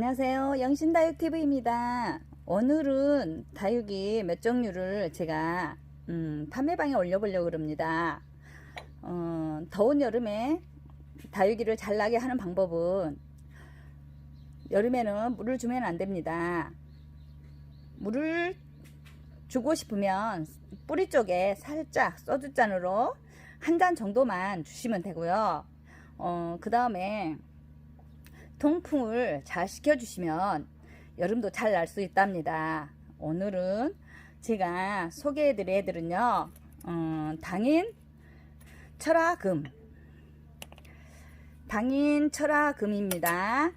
안녕하세요. 영신다육TV입니다. 오늘은 다육이 몇 종류를 제가 음, 판매방에 올려보려고 합니다. 어, 더운 여름에 다육이를 잘 나게 하는 방법은 여름에는 물을 주면 안 됩니다. 물을 주고 싶으면 뿌리 쪽에 살짝 소주잔으로 한 잔 정도만 주시면 되고요. 어, 그 다음에 통풍을 잘 시켜주시면 여름도 잘 날 수 있답니다. 오늘은 제가 소개해드릴 애들은요, 어, 당인 철화금. 당인 철화금입니다.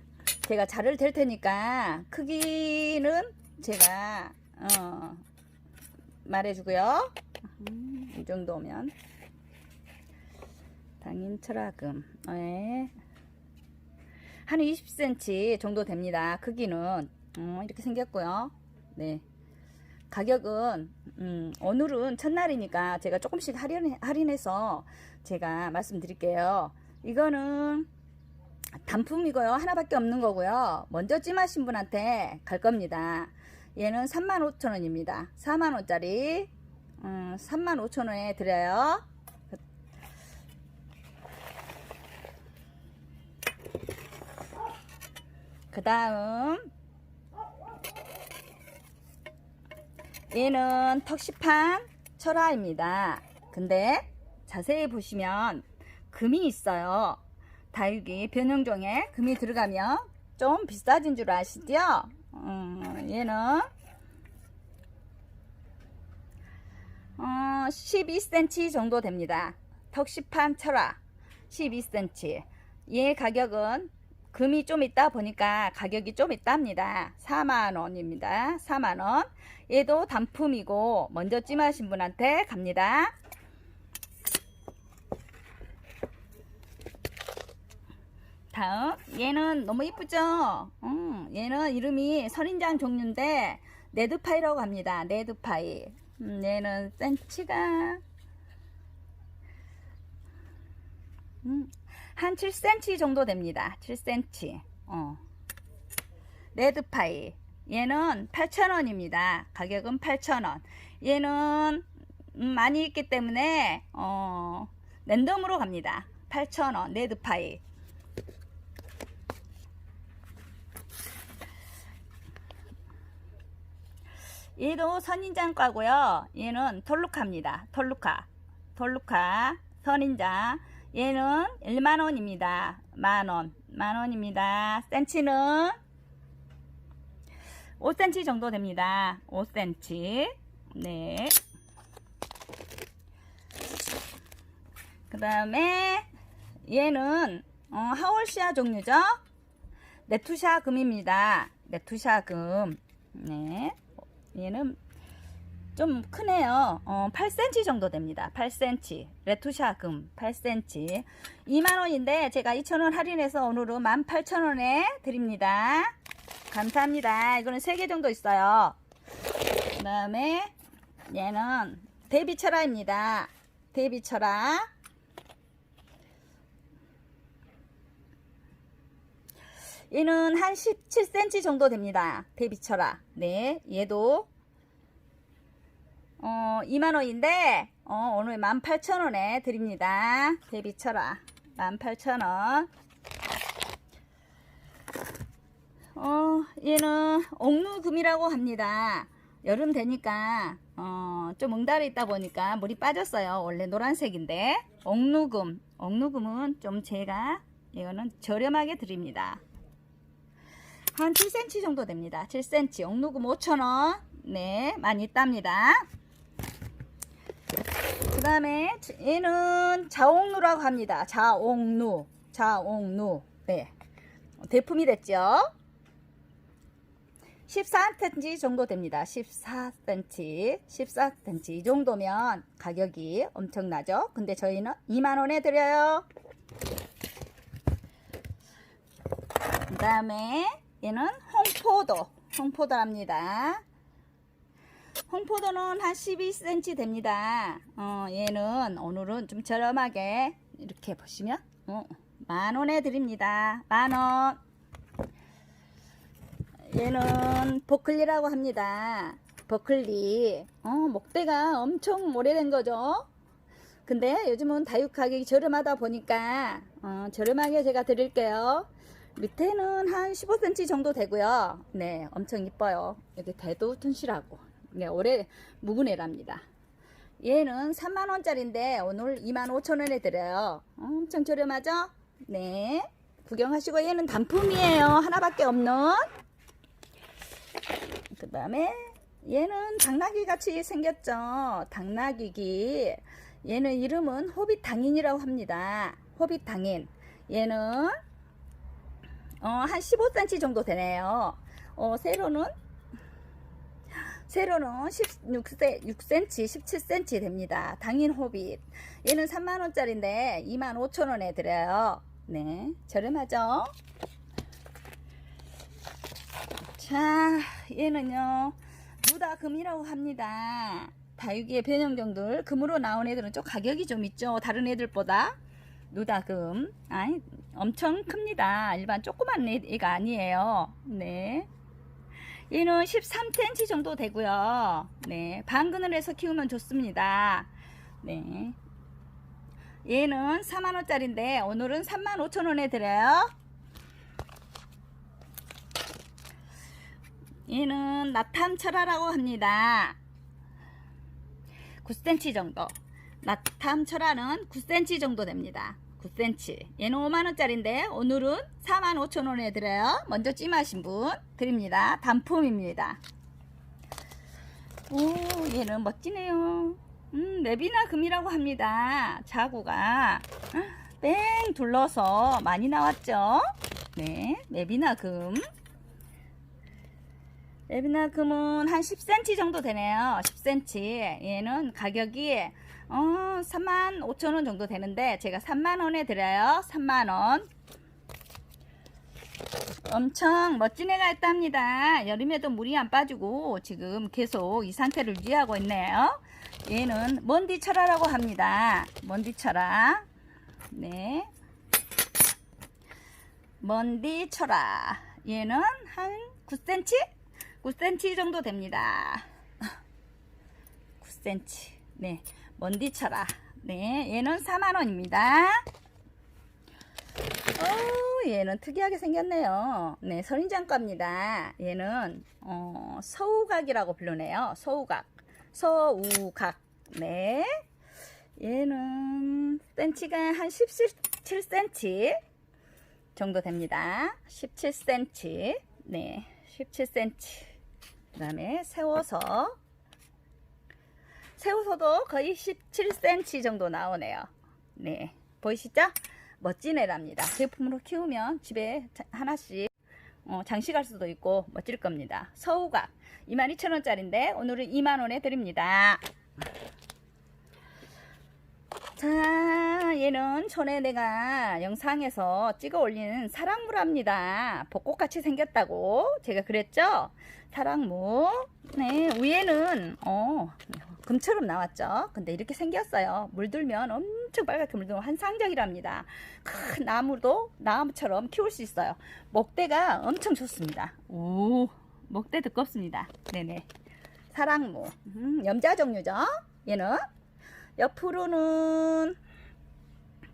제가 자를 댈 테니까 크기는 제가 어, 말해주고요. 음, 이 정도면 당인 철화금. 네. 한 20cm 정도 됩니다. 크기는 어, 이렇게 생겼고요. 네. 가격은 음, 오늘은 첫날이니까 제가 조금씩 할인, 할인해서 제가 말씀드릴게요. 이거는 단품이고요. 하나밖에 없는 거고요. 먼저 찜하신 분한테 갈 겁니다. 얘는 35,000원입니다. 4만원짜리 음, 35,000원에 드려요. 그 다음 얘는 턱시판 철화입니다. 근데 자세히 보시면 금이 있어요. 다육이 변형종에 금이 들어가면 좀 비싸진 줄 아시죠? 음, 얘는 어, 12cm 정도 됩니다. 턱시판 철화 12cm. 얘 가격은 금이 좀 있다 보니까 가격이 좀 있답니다. 4만원입니다. 4만원. 얘도 단품이고 먼저 찜하신 분한테 갑니다. 다음 얘는 너무 이쁘죠? 음, 얘는 이름이 선인장 종류인데 네드파이라고 합니다. 네드파이. 음, 얘는 센치가 음, 한 7cm 정도 됩니다. 7cm. 어. 레드파이. 얘는 8,000원입니다. 가격은 8,000원. 얘는 음, 많이 있기 때문에 어, 랜덤으로 갑니다. 8,000원. 레드파이. 얘도 선인장과고요. 얘는 톨루카입니다. 톨루카. 톨루카. 선인장. 얘는 1만원입니다. 만원. 만원입니다. 센치는 5cm 정도 됩니다. 5cm. 네. 그 다음에 얘는 어, 하월시아 종류죠. 네투샤 금입니다. 네투샤 금. 네. 얘는 좀 크네요. 어, 8cm 정도 됩니다. 8cm. 레투샤 금 8cm. 2만원인데 제가 2,000원 할인해서 오늘은 18,000원에 드립니다. 감사합니다. 이거는 3개 정도 있어요. 그 다음에 얘는 데비철화입니다. 데비철화. 얘는 한 17cm 정도 됩니다. 데비철화. 네, 얘도 어, 2만원인데, 어, 오늘 18,000원에 드립니다. 대비 쳐라. 18,000원. 어, 얘는 옥루금이라고 합니다. 여름 되니까, 어, 좀 응달에 있다 보니까 물이 빠졌어요. 원래 노란색인데. 옥루금. 옥루금은 좀 제가, 이거는 저렴하게 드립니다. 한 7cm 정도 됩니다. 7cm. 옥루금 5,000원. 네, 많이 있답니다. 그 다음에 얘는 자옥루라고 합니다. 자옥루. 자옥루. 네. 대품이 됐죠. 14cm 정도 됩니다. 14cm. 14cm. 이 정도면 가격이 엄청나죠. 근데 저희는 2만원에 드려요. 그 다음에 얘는 홍포도. 홍포도랍니다. 홍포도는 한 12cm 됩니다. 어, 얘는 오늘은 좀 저렴하게 이렇게 보시면 어, 만원에 드립니다. 만원. 얘는 버클리라고 합니다. 버클리. 어, 목대가 엄청 오래된 거죠. 근데 요즘은 다육 가격이 저렴하다 보니까 어, 저렴하게 제가 드릴게요. 밑에는 한 15cm 정도 되고요. 네, 엄청 이뻐요. 이렇게 대도 튼실하고. 네, 올해 묵은 애랍니다. 얘는 3만원짜리인데 오늘 25,000원에 드려요. 어, 엄청 저렴하죠? 네. 구경하시고 얘는 단품이에요. 하나밖에 없는. 그 다음에 얘는 당나귀 같이 생겼죠. 당나귀기. 얘는 이름은 호빗 당인이라고 합니다. 호빗 당인. 얘는 어, 한 15cm 정도 되네요. 어, 세로는 세로는 16cm, 6cm, 17cm 됩니다. 당인 호빗. 얘는 3만원짜리인데 25,000원에 드려요. 네, 저렴하죠? 자, 얘는요, 무다금이라고 합니다. 다육이의 변형종들, 금으로 나온 애들은 좀 가격이 좀 있죠. 다른 애들보다. 누다금. 아이, 엄청 큽니다. 일반 조그만 애- 애가 아니에요. 네. 얘는 13cm 정도 되고요. 네. 방근을 해서 키우면 좋습니다. 네. 얘는 4만원짜리인데, 오늘은 35,000원에 드려요. 얘는 나탐철화라고 합니다. 9cm 정도. 나탐철화는 9cm 정도 됩니다. 9cm. 얘는 5만원짜리인데 오늘은 45,000원에 드려요. 먼저 찜하신 분 드립니다. 단품입니다. 오 얘는 멋지네요. 음, 레비나 금이라고 합니다. 자구가 뺑 둘러서 많이 나왔죠? 네, 레비나 금. 레비나 금은 한 10cm 정도 되네요. 10cm. 얘는 가격이 어, 3만 5천 원 정도 되는데 제가 3만 원에 드려요. 3만 원. 엄청 멋진 애가 있답니다. 여름에도 물이 안 빠지고 지금 계속 이 상태를 유지하고 있네요. 얘는 먼디철화라고 합니다. 먼디철화. 네. 먼디철화. 얘는 한 9cm? 9cm 정도 됩니다. 9cm. 네. 먼디철화. 네. 얘는 4만원입니다. 어, 얘는 특이하게 생겼네요. 네. 선인장과입니다. 얘는, 어, 서우각이라고 부르네요. 서우각. 서우각. 네. 얘는, 센치가 한 17cm 정도 됩니다. 17cm. 네. 17cm. 그 다음에 세워서 세워서도 거의 17cm 정도 나오네요. 네. 보이시죠? 멋진 애랍니다. 제품으로 키우면 집에 자- 하나씩 어, 장식할 수도 있고 멋질 겁니다. 서우각 22,000원짜리인데 오늘은 2만원에 드립니다. 자, 얘는 전에 내가 영상에서 찍어 올린 사랑무랍니다. 벚꽃같이 생겼다고 제가 그랬죠? 사랑무. 네, 위에는, 어, 금처럼 나왔죠? 근데 이렇게 생겼어요. 물들면 엄청 빨갛게 물들면 환상적이랍니다. 큰 나무도 나무처럼 키울 수 있어요. 목대가 엄청 좋습니다. 오, 목대 두껍습니다. 네네. 사랑무. 음, 염자 종류죠? 얘는. 옆으로는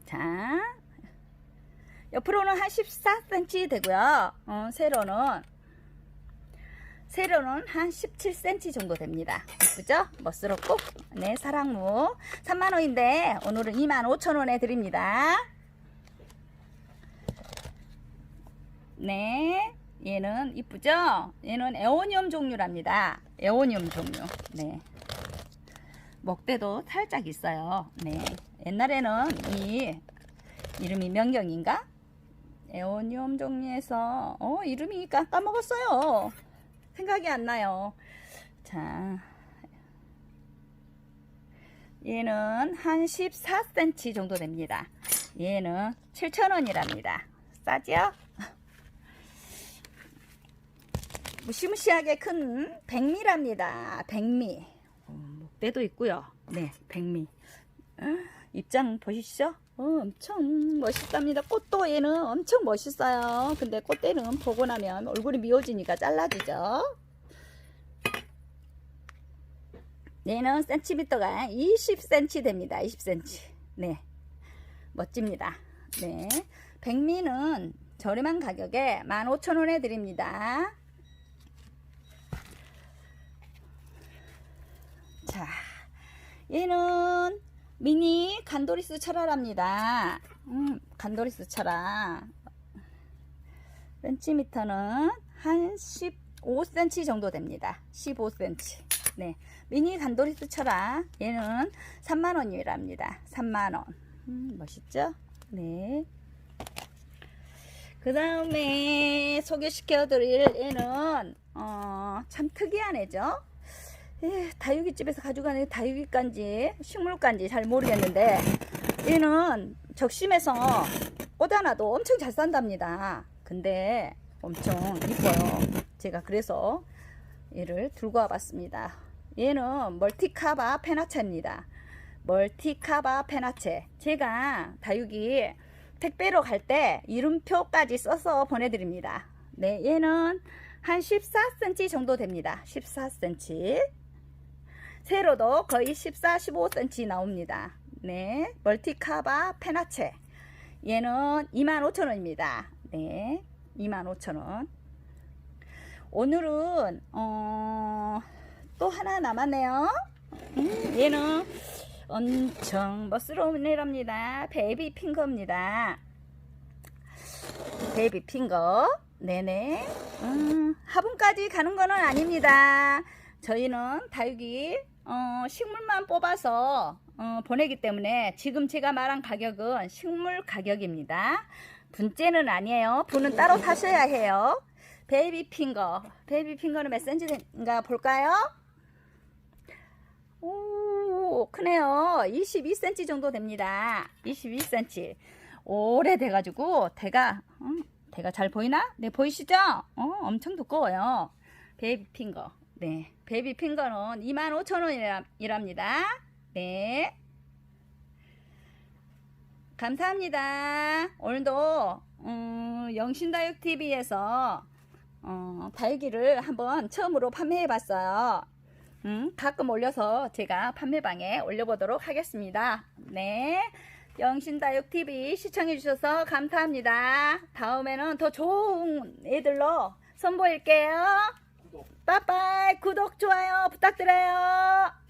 자 옆으로는 한 14cm 되고요 어, 세로는 세로는 한 17cm 정도 됩니다. 예쁘죠? 멋스럽고? 네 사랑무. 3만원인데 오늘은 25,000원에 드립니다. 네 얘는 이쁘죠? 얘는 에오니움 종류랍니다. 에오니움 종류. 네. 먹대도 살짝 있어요. 네. 옛날에는 이 이름이 명경인가? 에오니움 종류에서 어 이름이 까, 까먹었어요. 생각이 안 나요. 자. 얘는 한 14cm 정도 됩니다. 얘는 7,000원이랍니다. 싸죠? 무시무시하게 큰 백미랍니다. 백미. 어, 목대도 있고요. 네, 백미. 어, 입장 보시죠. 어, 엄청 멋있답니다. 꽃도 얘는 엄청 멋있어요. 근데 꽃대는 보고 나면 얼굴이 미워지니까 잘라주죠. 얘는 센티미터가 20cm 됩니다. 20cm. 네. 멋집니다. 네. 백미는 저렴한 가격에 15,000원에 드립니다. 자, 얘는 미니 간도리스 철화랍니다. 음, 간도리스 철화. 센티미터는 한 15cm 정도 됩니다. 15cm. 네. 미니 간도리스 철화. 얘는 3만원이랍니다. 3만원. 음, 멋있죠? 네. 그 다음에 소개시켜 드릴 애는, 어, 참 특이한 애죠? 에, 다육이집에서 가져가는 다육이간지 식물간지 잘 모르겠는데 얘는 적심해서 꽂아놔도 엄청 잘 산답니다. 근데 엄청 이뻐요. 제가 그래서 얘를 들고 와봤습니다. 얘는 멀티카바 페나체입니다. 멀티카바 페나체. 제가 다육이 택배로 갈 때 이름표까지 써서 보내드립니다. 네, 얘는 한 14cm 정도 됩니다. 14cm. 세로도 거의 14, 15cm 나옵니다. 네, 멀티카바 페나체. 얘는 25,000원입니다. 네, 25,000원. 오늘은 어, 또 하나 남았네요. 음, 얘는 엄청 멋스러운 애랍니다. 베이비 핑거입니다. 베이비 핑거. 네네. 음, 화분까지 가는 거는 아닙니다. 저희는 다육이 어, 식물만 뽑아서 어, 보내기 때문에 지금 제가 말한 가격은 식물 가격입니다. 분째는 아니에요. 분은 따로 사셔야 해요. 베이비 핑거. 베이비 핑거는 몇 cm인가 볼까요? 오, 크네요. 22cm 정도 됩니다. 22cm. 오래돼가지고, 대가, 음, 대가 잘 보이나? 네, 보이시죠? 어, 엄청 두꺼워요. 베이비 핑거. 네. 베이비 핑거는 25,000원이랍니다. 네. 감사합니다. 오늘도, 음, 영신다육TV에서, 어, 다육이를 한번 처음으로 판매해 봤어요. 음, 가끔 올려서 제가 판매방에 올려보도록 하겠습니다. 네. 영신다육TV 시청해주셔서 감사합니다. 다음에는 더 좋은 애들로 선보일게요. 빠빠이 구독, 좋아요 부탁드려요.